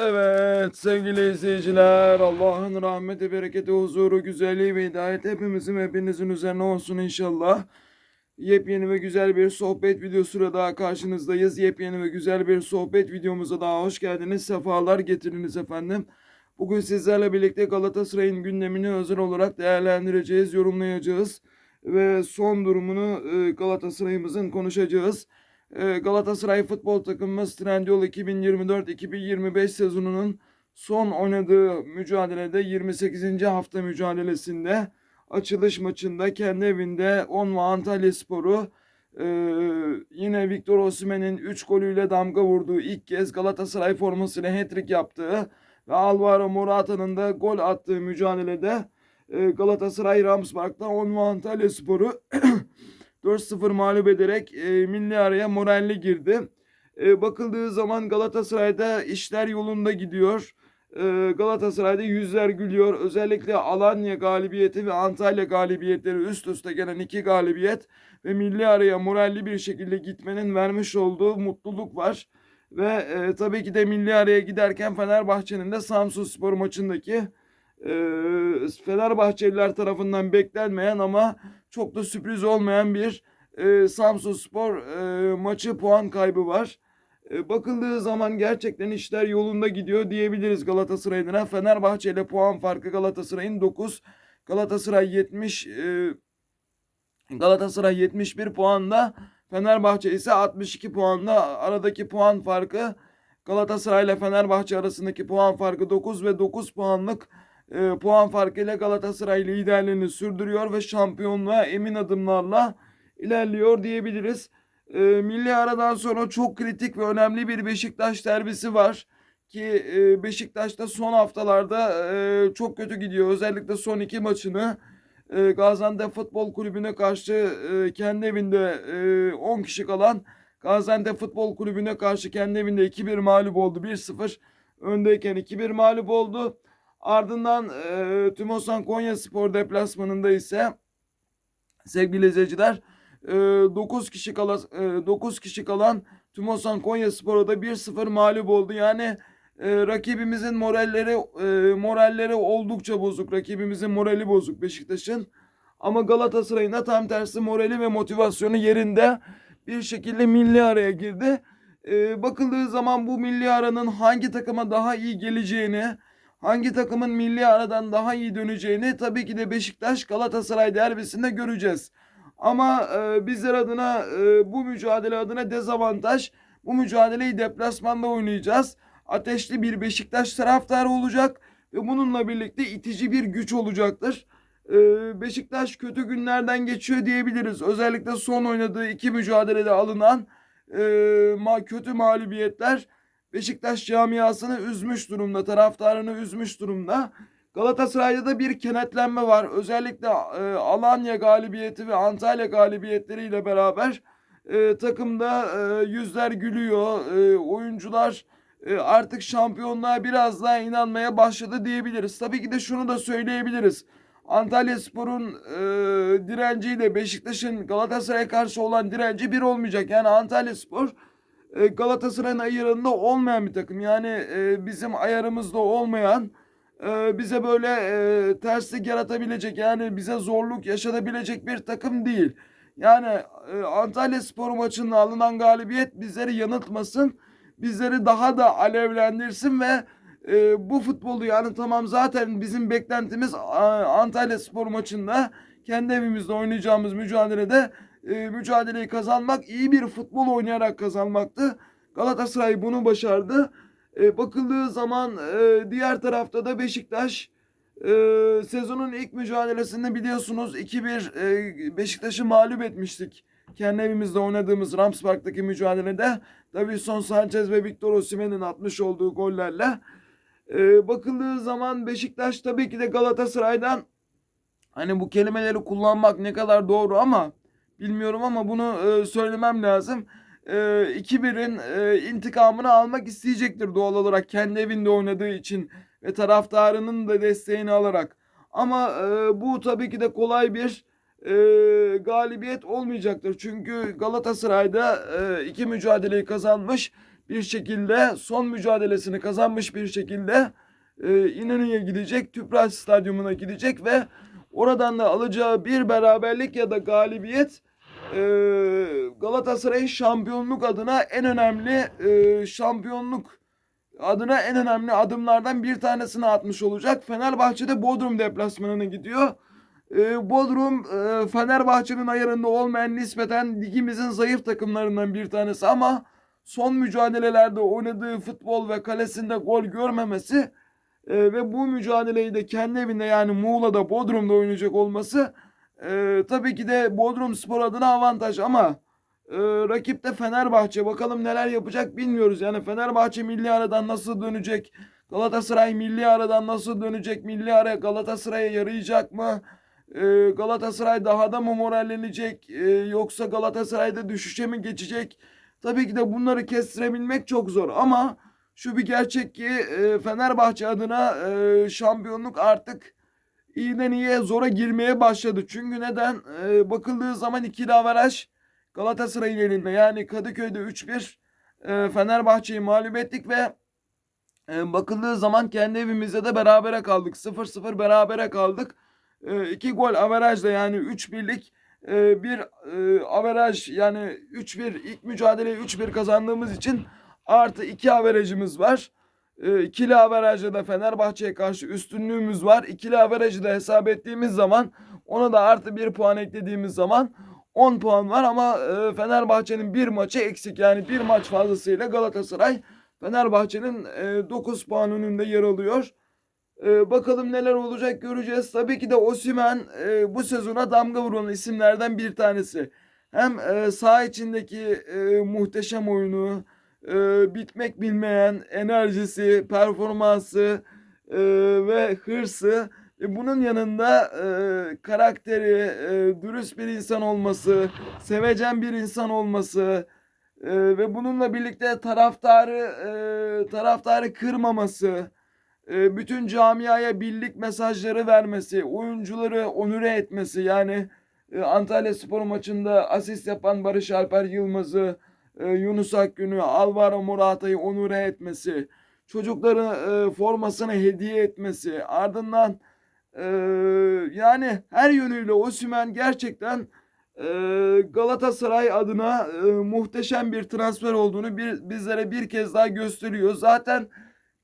Evet sevgili izleyiciler Allah'ın rahmeti, bereketi, huzuru, güzelliği ve hidayeti hepimizin hepinizin üzerine olsun inşallah. Yepyeni ve güzel bir sohbet videosuyla daha karşınızdayız. Yepyeni ve güzel bir sohbet videomuza daha hoş geldiniz. Sefalar getiriniz efendim. Bugün sizlerle birlikte Galatasaray'ın gündemini özel olarak değerlendireceğiz, yorumlayacağız. Ve son durumunu e, Galatasaray'ımızın konuşacağız. Ee, Galatasaray futbol takımımız Trendyol 2024-2025 sezonunun son oynadığı mücadelede 28. hafta mücadelesinde açılış maçında kendi evinde 10 Antalya Sporu e, yine Victor Osimhen'in 3 golüyle damga vurduğu ilk kez Galatasaray formasıyla hat-trick yaptığı ve Alvaro Morata'nın da gol attığı mücadelede e, Galatasaray Ramspark'ta 10 Antalya Sporu 4-0 mağlup ederek e, milli araya moralli girdi. E, bakıldığı zaman Galatasaray'da işler yolunda gidiyor. E, Galatasaray'da yüzler gülüyor. Özellikle Alanya galibiyeti ve Antalya galibiyetleri üst üste gelen iki galibiyet ve milli araya moralli bir şekilde gitmenin vermiş olduğu mutluluk var. Ve e, tabii ki de milli araya giderken Fenerbahçe'nin de Samsun Spor maçındaki e, Fenerbahçeliler tarafından beklenmeyen ama çok da sürpriz olmayan bir e, Samsun Spor e, maçı puan kaybı var. E, bakıldığı zaman gerçekten işler yolunda gidiyor diyebiliriz Galatasaray adına. Fenerbahçe ile puan farkı Galatasaray'ın 9. Galatasaray 70 e, Galatasaray 71 puanda Fenerbahçe ise 62 puanda aradaki puan farkı Galatasaray ile Fenerbahçe arasındaki puan farkı 9 ve 9 puanlık e, puan farkıyla Galatasaray liderliğini sürdürüyor ve şampiyonluğa emin adımlarla ilerliyor diyebiliriz. E, milli aradan sonra çok kritik ve önemli bir Beşiktaş derbisi var ki e, Beşiktaş'ta son haftalarda e, çok kötü gidiyor. Özellikle son iki maçını e, Gaziantep Futbol Kulübü'ne karşı e, kendi evinde e, 10 kişi kalan Gaziantep Futbol Kulübü'ne karşı kendi evinde 2-1 mağlup oldu. 1-0 öndeyken 2-1 mağlup oldu. Ardından e, Tümosan Konya Spor deplasmanında ise sevgili izleyiciler e, 9 kişi kalan e, 9 kişi kalan Tümosan Konya Spor'a da 1-0 mağlup oldu. Yani e, rakibimizin moralleri e, moralleri oldukça bozuk. Rakibimizin morali bozuk Beşiktaş'ın. Ama Galatasaray'ın da tam tersi morali ve motivasyonu yerinde bir şekilde milli araya girdi. E, bakıldığı zaman bu milli aranın hangi takıma daha iyi geleceğini, hangi takımın milli aradan daha iyi döneceğini tabii ki de Beşiktaş Galatasaray derbisinde göreceğiz. Ama e, bizler adına e, bu mücadele adına dezavantaj. Bu mücadeleyi deplasmanda oynayacağız. Ateşli bir Beşiktaş taraftarı olacak ve bununla birlikte itici bir güç olacaktır. E, Beşiktaş kötü günlerden geçiyor diyebiliriz. Özellikle son oynadığı iki mücadelede alınan e, ma kötü mağlubiyetler Beşiktaş camiasını üzmüş durumda, taraftarını üzmüş durumda. Galatasaray'da da bir kenetlenme var. Özellikle e, Alanya galibiyeti ve Antalya galibiyetleriyle beraber e, takımda e, yüzler gülüyor. E, oyuncular e, artık şampiyonluğa biraz daha inanmaya başladı diyebiliriz. Tabii ki de şunu da söyleyebiliriz. Antalya Spor'un e, direnciyle Beşiktaş'ın Galatasaray'a karşı olan direnci bir olmayacak. Yani Antalya Spor e, Galatasaray'ın ayarında olmayan bir takım. Yani e, bizim ayarımızda olmayan e, bize böyle e, terslik yaratabilecek yani bize zorluk yaşatabilecek bir takım değil. Yani e, Antalya Spor maçında alınan galibiyet bizleri yanıltmasın. Bizleri daha da alevlendirsin ve e, bu futbolu yani tamam zaten bizim beklentimiz Antalya Spor maçında kendi evimizde oynayacağımız mücadelede e, mücadeleyi kazanmak iyi bir futbol oynayarak kazanmaktı. Galatasaray bunu başardı. E, bakıldığı zaman e, diğer tarafta da Beşiktaş e, sezonun ilk mücadelesinde biliyorsunuz 2-1 e, Beşiktaş'ı mağlup etmiştik. Kendi evimizde oynadığımız Rams Park'taki mücadelede Davison Sanchez ve Victor Osimhen'in atmış olduğu gollerle e, bakıldığı zaman Beşiktaş tabii ki de Galatasaray'dan hani bu kelimeleri kullanmak ne kadar doğru ama bilmiyorum ama bunu e, söylemem lazım. E, 2-1'in e, intikamını almak isteyecektir doğal olarak kendi evinde oynadığı için ve taraftarının da desteğini alarak. Ama e, bu tabii ki de kolay bir e, galibiyet olmayacaktır. Çünkü Galatasaray'da e, iki mücadeleyi kazanmış. bir şekilde son mücadelesini kazanmış bir şekilde e, İnönü'ye gidecek. Tüpraş Stadyumuna gidecek ve oradan da alacağı bir beraberlik ya da galibiyet e, Galatasaray'ın şampiyonluk adına en önemli e, şampiyonluk adına en önemli adımlardan bir tanesini atmış olacak. Fenerbahçe'de Bodrum deplasmanına gidiyor. E, Bodrum e, Fenerbahçe'nin ayarında olmayan nispeten ligimizin zayıf takımlarından bir tanesi ama son mücadelelerde oynadığı futbol ve kalesinde gol görmemesi e, ve bu mücadeleyi de kendi evinde yani Muğla'da Bodrum'da oynayacak olması e, tabii ki de Bodrum Spor adına avantaj ama e, rakip de Fenerbahçe. Bakalım neler yapacak bilmiyoruz. Yani Fenerbahçe milli aradan nasıl dönecek? Galatasaray milli aradan nasıl dönecek? Milli ara Galatasaray'a yarayacak mı? E, Galatasaray daha da mı morallenecek? E, yoksa Galatasaray'da düşüşe mi geçecek? Tabii ki de bunları kestirebilmek çok zor ama şu bir gerçek ki e, Fenerbahçe adına e, şampiyonluk artık iyiden iyiye zora girmeye başladı. Çünkü neden? E, bakıldığı zaman ikili averaj Galatasaray'ın elinde. Yani Kadıköy'de 3-1 e, Fenerbahçe'yi mağlup ettik ve e, bakıldığı zaman kendi evimizde de berabere kaldık. 0-0 berabere kaldık. E, iki gol averajla yani 3 birlik e, bir e, averaj yani 3-1 ilk mücadeleyi 3-1 kazandığımız için artı 2 averajımız var. E, ikili averajda da Fenerbahçe'ye karşı üstünlüğümüz var. İkili averajı da hesap ettiğimiz zaman ona da artı 1 puan eklediğimiz zaman 10 puan var ama e, Fenerbahçe'nin bir maçı eksik. Yani bir maç fazlasıyla Galatasaray Fenerbahçe'nin e, 9 puan önünde yer alıyor. E, bakalım neler olacak göreceğiz. Tabii ki de Osimhen e, bu sezona damga vuran isimlerden bir tanesi. Hem e, içindeki muhteşem oyunu, e, bitmek bilmeyen enerjisi, performansı e, ve hırsı. E, bunun yanında e, karakteri, e, dürüst bir insan olması, sevecen bir insan olması e, ve bununla birlikte taraftarı e, taraftarı kırmaması, e, bütün camiaya birlik mesajları vermesi, oyuncuları onure etmesi yani e, Antalya Spor maçında asist yapan Barış Alper Yılmaz'ı, e, Yunus Akgün'ü, Alvaro Morata'yı onure etmesi, çocukların e, formasını hediye etmesi, ardından ee, yani her yönüyle Osimhen gerçekten e, Galatasaray adına e, muhteşem bir transfer olduğunu bir, bizlere bir kez daha gösteriyor. Zaten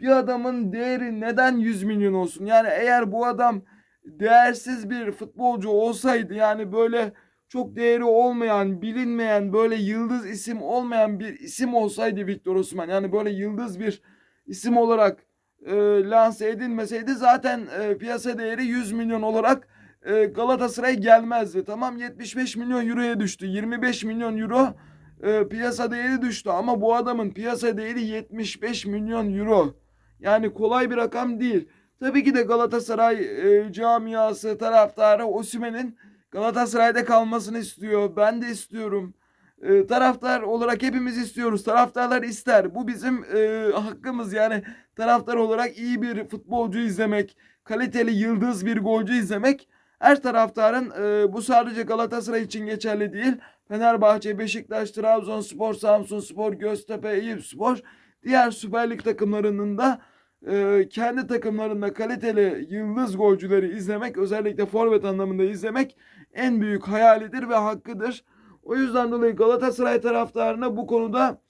bir adamın değeri neden 100 milyon olsun? Yani eğer bu adam değersiz bir futbolcu olsaydı yani böyle çok değeri olmayan, bilinmeyen, böyle yıldız isim olmayan bir isim olsaydı Victor Osimhen yani böyle yıldız bir isim olarak e, lanse edilmeseydi zaten e, piyasa değeri 100 milyon olarak e, Galatasaray gelmezdi. Tamam 75 milyon euroya düştü. 25 milyon euro e, piyasa değeri düştü ama bu adamın piyasa değeri 75 milyon euro. Yani kolay bir rakam değil. Tabii ki de Galatasaray e, camiası, taraftarı Osimhen'in Galatasaray'da kalmasını istiyor. Ben de istiyorum. E, taraftar olarak hepimiz istiyoruz. Taraftarlar ister. Bu bizim e, hakkımız. Yani taraftar olarak iyi bir futbolcu izlemek, kaliteli yıldız bir golcü izlemek her taraftarın e, bu sadece Galatasaray için geçerli değil. Fenerbahçe, Beşiktaş, Trabzonspor, Samsunspor, Göztepe, Eyüpspor diğer Süper Lig takımlarının da e, kendi takımlarında kaliteli yıldız golcüleri izlemek özellikle forvet anlamında izlemek en büyük hayalidir ve hakkıdır. O yüzden dolayı Galatasaray taraftarına bu konuda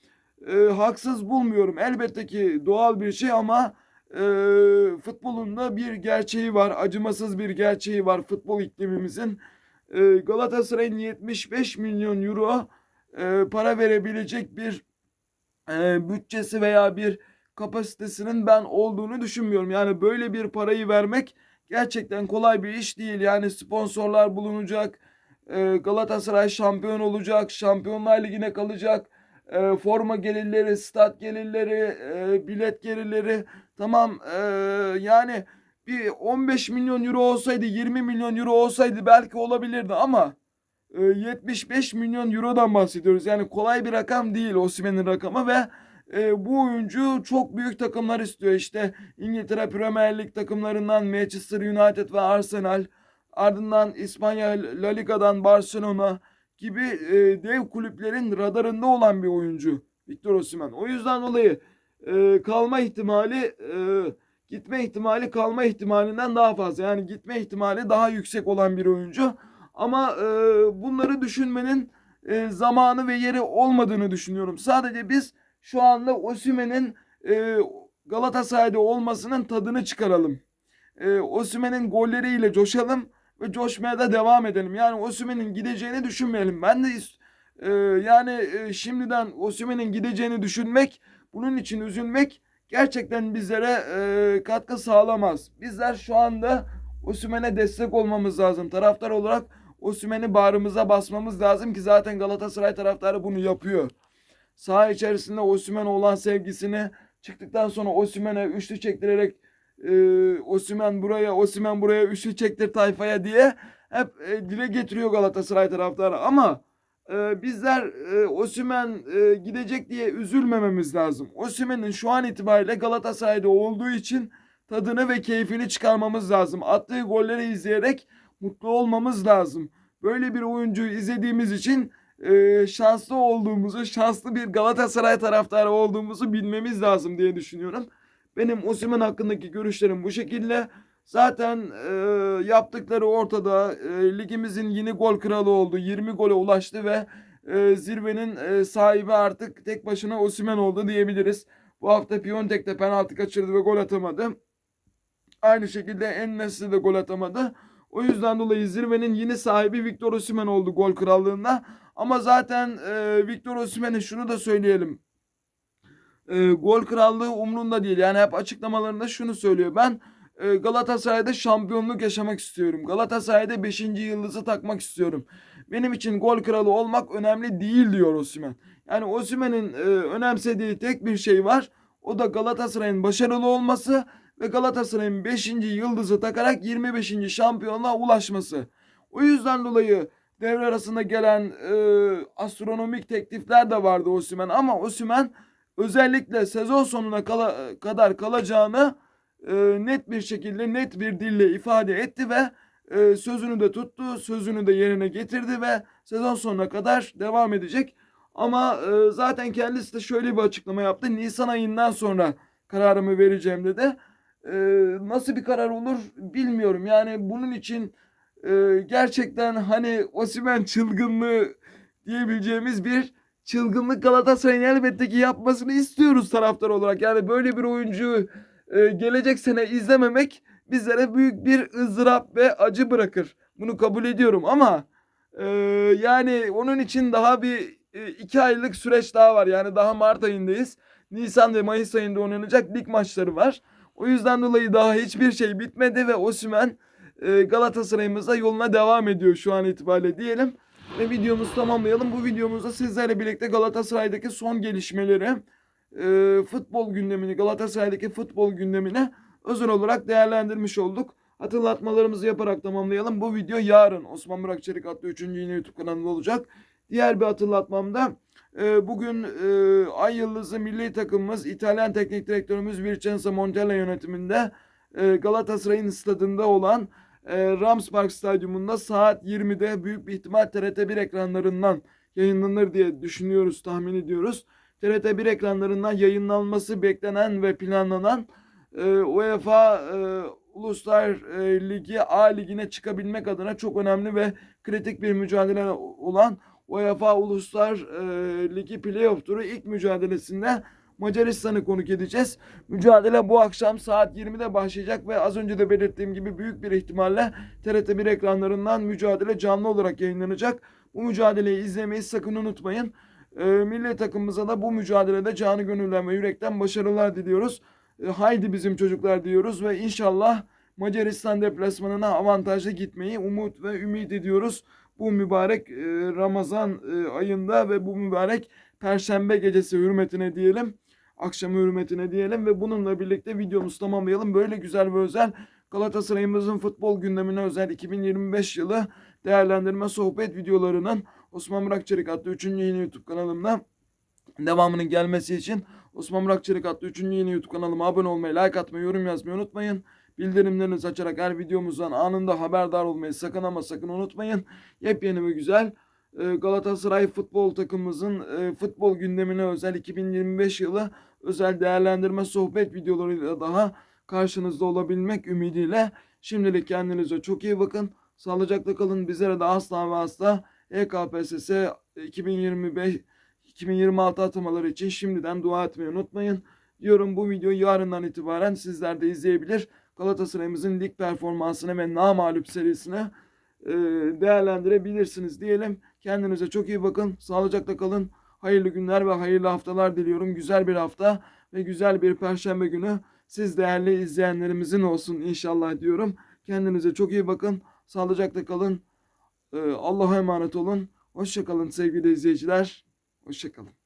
e, haksız bulmuyorum. Elbette ki doğal bir şey ama e, futbolun da bir gerçeği var. Acımasız bir gerçeği var futbol iklimimizin. E, Galatasaray'ın 75 milyon euro e, para verebilecek bir e, bütçesi veya bir kapasitesinin ben olduğunu düşünmüyorum. Yani böyle bir parayı vermek gerçekten kolay bir iş değil. Yani sponsorlar bulunacak. E, Galatasaray şampiyon olacak. Şampiyonlar Ligi'ne kalacak e, forma gelirleri, stat gelirleri, e, bilet gelirleri tamam yani bir 15 milyon euro olsaydı 20 milyon euro olsaydı belki olabilirdi ama e, 75 milyon eurodan bahsediyoruz. Yani kolay bir rakam değil Osimhen'in rakamı ve e, bu oyuncu çok büyük takımlar istiyor. İşte İngiltere Premier Lig takımlarından Manchester United ve Arsenal ardından İspanya La Liga'dan Barcelona gibi e, dev kulüplerin radarında olan bir oyuncu Victor Osimhen. O yüzden dolayı e, kalma ihtimali e, gitme ihtimali kalma ihtimalinden daha fazla. Yani gitme ihtimali daha yüksek olan bir oyuncu. Ama e, bunları düşünmenin e, zamanı ve yeri olmadığını düşünüyorum. Sadece biz şu anda Osimhen'in e, Galatasaray'da olmasının tadını çıkaralım. E, Osimhen'in golleriyle coşalım ve coşmaya da devam edelim. Yani Osimhen'in gideceğini düşünmeyelim. Ben de e, yani e, şimdiden Osimhen'in gideceğini düşünmek, bunun için üzülmek gerçekten bizlere e, katkı sağlamaz. Bizler şu anda Osimhen'e destek olmamız lazım. Taraftar olarak Osimhen'i bağrımıza basmamız lazım ki zaten Galatasaray taraftarı bunu yapıyor. Saha içerisinde Osimhen'e olan sevgisini çıktıktan sonra Osimhen'e üçlü çektirerek e, Osimhen buraya, Osimhen buraya üçlü çektir tayfaya diye hep e, dile getiriyor Galatasaray taraftarı. Ama e, bizler e, Osimhen e, gidecek diye üzülmememiz lazım. Osimhen'in şu an itibariyle Galatasaray'da olduğu için tadını ve keyfini çıkarmamız lazım. Attığı golleri izleyerek mutlu olmamız lazım. Böyle bir oyuncuyu izlediğimiz için e, şanslı olduğumuzu, şanslı bir Galatasaray taraftarı olduğumuzu bilmemiz lazım diye düşünüyorum. Benim Osimhen hakkındaki görüşlerim bu şekilde. Zaten e, yaptıkları ortada. E, ligimizin yeni gol kralı oldu. 20 gole ulaştı ve e, zirvenin e, sahibi artık tek başına Osimhen oldu diyebiliriz. Bu hafta Piontek de penaltı kaçırdı ve gol atamadı. Aynı şekilde En-Nesyri de gol atamadı. O yüzden dolayı zirvenin yeni sahibi Victor Osimhen oldu gol krallığında. Ama zaten e, Victor Osimhen'e şunu da söyleyelim. E, gol krallığı umrunda değil. Yani hep açıklamalarında şunu söylüyor. Ben e, Galatasaray'da şampiyonluk yaşamak istiyorum. Galatasaray'da 5. yıldızı takmak istiyorum. Benim için gol kralı olmak önemli değil diyor Osimhen. Yani Osimhen'in e, önemsediği tek bir şey var. O da Galatasaray'ın başarılı olması ve Galatasaray'ın 5. yıldızı takarak 25. şampiyonluğa ulaşması. O yüzden dolayı devre arasında gelen e, astronomik teklifler de vardı Osimhen ama Osimhen özellikle sezon sonuna kala, kadar kalacağını e, net bir şekilde net bir dille ifade etti ve e, sözünü de tuttu, sözünü de yerine getirdi ve sezon sonuna kadar devam edecek. Ama e, zaten kendisi de şöyle bir açıklama yaptı. Nisan ayından sonra kararımı vereceğim dedi. E, nasıl bir karar olur bilmiyorum. Yani bunun için e, gerçekten hani Osimhen çılgınlığı diyebileceğimiz bir çılgınlık Galatasaray'ın elbette ki yapmasını istiyoruz taraftar olarak. Yani böyle bir oyuncuyu e, gelecek sene izlememek bizlere büyük bir ızdırap ve acı bırakır. Bunu kabul ediyorum ama e, yani onun için daha bir e, iki aylık süreç daha var. Yani daha Mart ayındayız. Nisan ve Mayıs ayında oynanacak lig maçları var. O yüzden dolayı daha hiçbir şey bitmedi ve Osimhen e, Galatasaray'ımıza yoluna devam ediyor şu an itibariyle diyelim. Ve videomuzu tamamlayalım. Bu videomuzda sizlerle birlikte Galatasaray'daki son gelişmeleri, e, futbol gündemini, Galatasaray'daki futbol gündemini özel olarak değerlendirmiş olduk. Hatırlatmalarımızı yaparak tamamlayalım. Bu video yarın Osman Burak Çelik adlı 3. yine YouTube kanalında olacak. Diğer bir hatırlatmamda e, bugün e, Ay Yıldızı milli takımımız İtalyan teknik direktörümüz Vincenzo Montella yönetiminde e, Galatasaray'ın stadında olan e, Ramspark Stadyumunda saat 20'de büyük bir ihtimal TRT1 ekranlarından yayınlanır diye düşünüyoruz, tahmin ediyoruz. TRT1 ekranlarından yayınlanması beklenen ve planlanan e, UEFA e, Uluslar e, Ligi A Ligi'ne çıkabilmek adına çok önemli ve kritik bir mücadele olan UEFA Uluslar e, Ligi Playoff turu ilk mücadelesinde Macaristan'ı konuk edeceğiz. Mücadele bu akşam saat 20'de başlayacak ve az önce de belirttiğim gibi büyük bir ihtimalle TRT1 ekranlarından mücadele canlı olarak yayınlanacak. Bu mücadeleyi izlemeyi sakın unutmayın. E, milli takımımıza da bu mücadelede canı gönülden ve yürekten başarılar diliyoruz. E, haydi bizim çocuklar diyoruz ve inşallah Macaristan deplasmanına avantajlı gitmeyi umut ve ümit ediyoruz. Bu mübarek e, Ramazan e, ayında ve bu mübarek Perşembe gecesi hürmetine diyelim. Akşamı hürmetine diyelim ve bununla birlikte videomuzu tamamlayalım. Böyle güzel ve özel Galatasaray'ımızın futbol gündemine özel 2025 yılı değerlendirme sohbet videolarının Osman Burak Çelik adlı 3. yeni YouTube kanalımda devamının gelmesi için Osman Burak Çelik adlı 3. yeni YouTube kanalıma abone olmayı, like atmayı, yorum yazmayı unutmayın. Bildirimlerinizi açarak her videomuzdan anında haberdar olmayı sakın ama sakın unutmayın. Yepyeni ve güzel e, Galatasaray futbol takımımızın e, futbol gündemine özel 2025 yılı özel değerlendirme sohbet videolarıyla daha karşınızda olabilmek ümidiyle şimdilik kendinize çok iyi bakın. Sağlıcakla kalın. Bizlere de asla ve asla EKPSS 2025 2026 atamaları için şimdiden dua etmeyi unutmayın. Diyorum bu videoyu yarından itibaren sizler de izleyebilir. Galatasaray'ımızın lig performansını ve namalüp serisini e, değerlendirebilirsiniz diyelim. Kendinize çok iyi bakın. Sağlıcakla kalın. Hayırlı günler ve hayırlı haftalar diliyorum. Güzel bir hafta ve güzel bir perşembe günü siz değerli izleyenlerimizin olsun inşallah diyorum. Kendinize çok iyi bakın. Sağlıcakla kalın. Ee, Allah'a emanet olun. Hoşçakalın sevgili izleyiciler. Hoşçakalın.